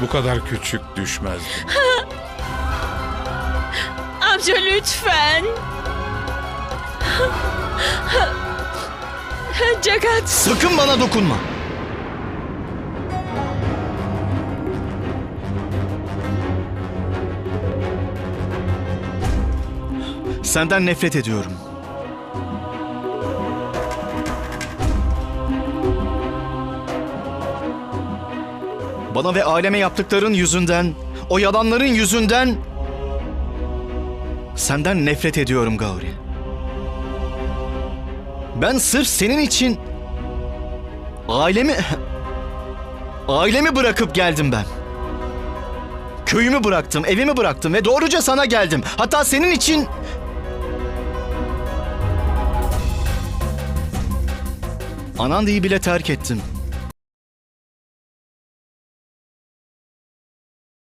bu kadar küçük düşmezdim. Amca lütfen. Jagat. Sakın bana dokunma. Senden nefret ediyorum. Bana ve aileme yaptıkların yüzünden, o yalanların yüzünden senden nefret ediyorum Gauri. Ben sırf senin için ailemi ailemi bırakıp geldim ben. Köyümü bıraktım, evimi bıraktım ve doğruca sana geldim. Hatta senin için Anandi'yi bile terk ettim.